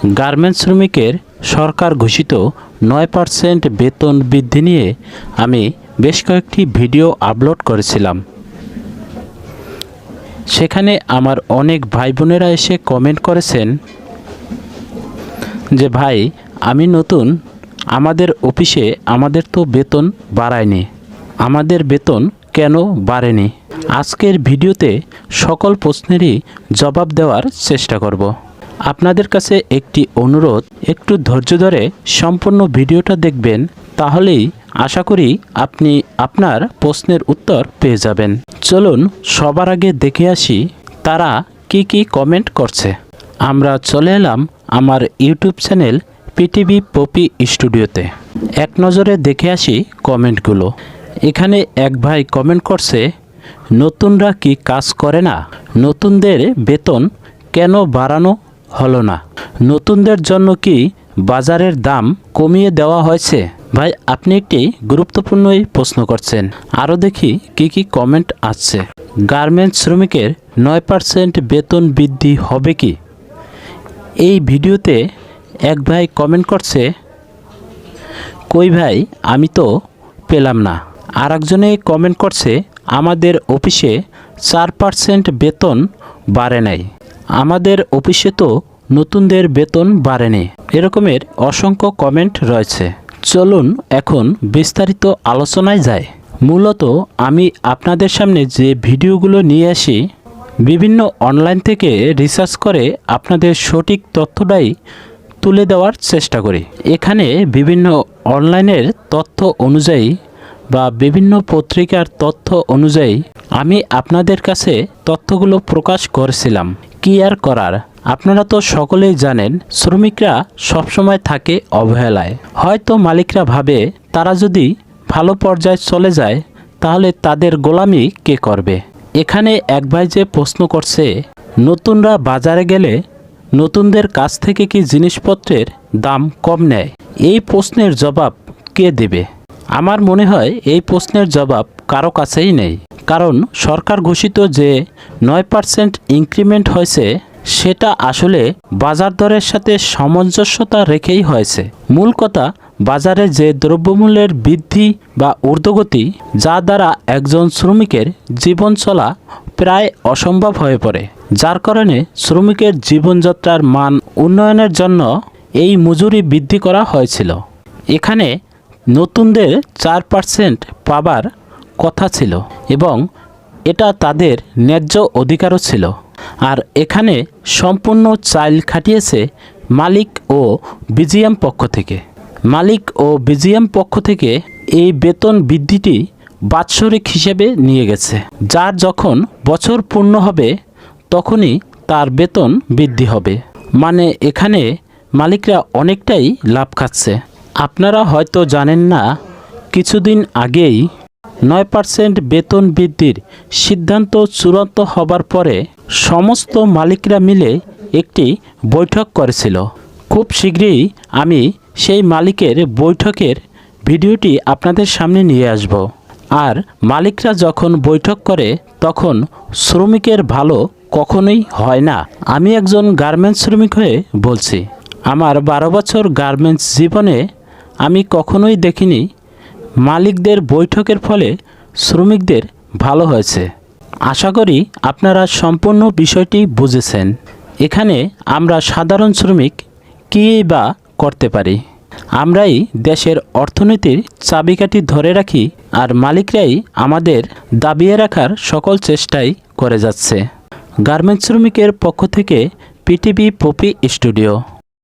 Garments শ্রমিকের সরকার ঘোষিত নয় পার্সেন্ট বেতন বৃদ্ধি নিয়ে আমি বেশ কয়েকটি ভিডিও আপলোড করেছিলাম। সেখানে আমার অনেক ভাই বোনেরা এসে কমেন্ট করেছেন যে, ভাই, আমি নতুন। আমাদের অফিসে আমাদের তো বেতন বাড়ায়নি। আমাদের বেতন কেন বাড়েনি? আজকের ভিডিওতে সকল প্রশ্নেরই জবাব দেওয়ার চেষ্টা করব। আপনাদের কাছে একটি অনুরোধ, একটু ধৈর্য ধরে সম্পূর্ণ ভিডিওটা দেখবেন, তাহলেই আশা করি আপনি আপনার প্রশ্নের উত্তর পেয়ে যাবেন। চলুন সবার আগে দেখে আসি তারা কি কি কমেন্ট করছে। আমরা চলে এলাম আমার ইউটিউব চ্যানেল পিটিভি পপি স্টুডিওতে। এক নজরে দেখে আসি কমেন্টগুলো এখানে এক ভাই কমেন্ট করছে, নতুনরা কি কাজ করে না? নতুনদের বেতন কেন বাড়ানো হলো না। নতুনদের জন্য কি বাজারের দাম কমিয়ে দেওয়া হয়েছে? ভাই, আপনি একটি গুরুত্বপূর্ণই প্রশ্ন করছেন। আরও দেখি কি কি কমেন্ট আসছে। গার্মেন্টস শ্রমিকের নয় পার্সেন্ট বেতন বৃদ্ধি হবে কি? এই ভিডিওতে এক ভাই কমেন্ট করছে, কই ভাই, আমি তো পেলাম না। আর একজনে কমেন্ট করছে, আমাদের অফিসে চার পার্সেন্ট বেতন বাড়ে নাই। আমাদের অফিসে তো নতুনদের বেতন বাড়েনি। এরকমের অসংখ্য কমেন্ট রয়েছে। চলুন এখন বিস্তারিত আলোচনায় যায় মূলত আমি আপনাদের সামনে যে ভিডিওগুলো নিয়ে আসি, বিভিন্ন অনলাইন থেকে রিসার্চ করে আপনাদের সঠিক তথ্যটাই তুলে দেওয়ার চেষ্টা করি। এখানে বিভিন্ন অনলাইনের তথ্য অনুযায়ী বা বিভিন্ন পত্রিকার তথ্য অনুযায়ী আমি আপনাদের কাছে তথ্যগুলো প্রকাশ করেছিলাম। কি আর করার? আপনারা তো সকলেই জানেন, শ্রমিকরা সবসময় থাকে অবহেলায়। হয়তো মালিকরা ভাবে, তারা যদি ভালো পর্যায়ে চলে যায়, তাহলে তাদের গোলামি কে করবে? এখানে এক ভাই যে প্রশ্ন করছে, নতুনরা বাজারে গেলে নতুনদের কাছ থেকে কি জিনিসপত্রের দাম কম নেয়? এই প্রশ্নের জবাব কে দেবে? আমার মনে হয় এই প্রশ্নের জবাব কারও কাছেই নেই। কারণ সরকার ঘোষিত যে নয় পার্সেন্ট ইনক্রিমেন্ট হয়েছে, সেটা আসলে বাজার দরের সাথে সামঞ্জস্যতা রেখেই হয়েছে। মূল কথা, বাজারে যে দ্রব্যমূল্যের বৃদ্ধি বা ঊর্ধ্বগতি, যা দ্বারা একজন শ্রমিকের জীবন চলা প্রায় অসম্ভব হয়ে পড়ে। যার কারণে শ্রমিকের জীবনযাত্রার মান উন্নয়নের জন্য এই মজুরি বৃদ্ধি করা হয়েছিল। এখানে নতুনদের চার পার্সেন্ট পাবার কথা ছিল এবং এটা তাদের ন্যায্য অধিকারও ছিল। আর এখানে সম্পূর্ণ চাইল খাটিয়েছে মালিক ও বিজিএম পক্ষ থেকে। মালিক ও বিজিএম পক্ষ থেকে এই বেতন বৃদ্ধিটি বাৎসরিক হিসেবে নিয়ে গেছে, যার যখন বছর পূর্ণ হবে, তখনই তার বেতন বৃদ্ধি হবে। মানে এখানে মালিকরা অনেকটাই লাভ খাচ্ছে। আপনারা হয়তো জানেন না, কিছুদিন আগেই নয় পার্সেন্ট বেতন বৃদ্ধির সিদ্ধান্ত চূড়ান্ত হবার পরে সমস্ত মালিকরা মিলে একটি বৈঠক করেছিল। খুব শীঘ্রই আমি সেই মালিকের বৈঠকের ভিডিওটি আপনাদের সামনে নিয়ে আসব। আর মালিকরা যখন বৈঠক করে, তখন শ্রমিকের ভালো কখনোই হয় না। আমি একজন গার্মেন্টস শ্রমিক হয়ে বলছি, আমার বারো বছর গার্মেন্টস জীবনে আমি কখনোই দেখিনি মালিকদের বৈঠকের ফলে শ্রমিকদের ভালো হয়েছে। আশা করি আপনারা সম্পূর্ণ বিষয়টি বুঝেছেন। এখানে আমরা সাধারণ শ্রমিক কী বা করতে পারি? আমরাই দেশের অর্থনীতির চাবিকাঠি ধরে রাখি আর মালিকরাই আমাদের দাবিয়ে রাখার সকল চেষ্টাই করে যাচ্ছে। গার্মেন্টস শ্রমিকের পক্ষ থেকে পিটিভি পপি স্টুডিও।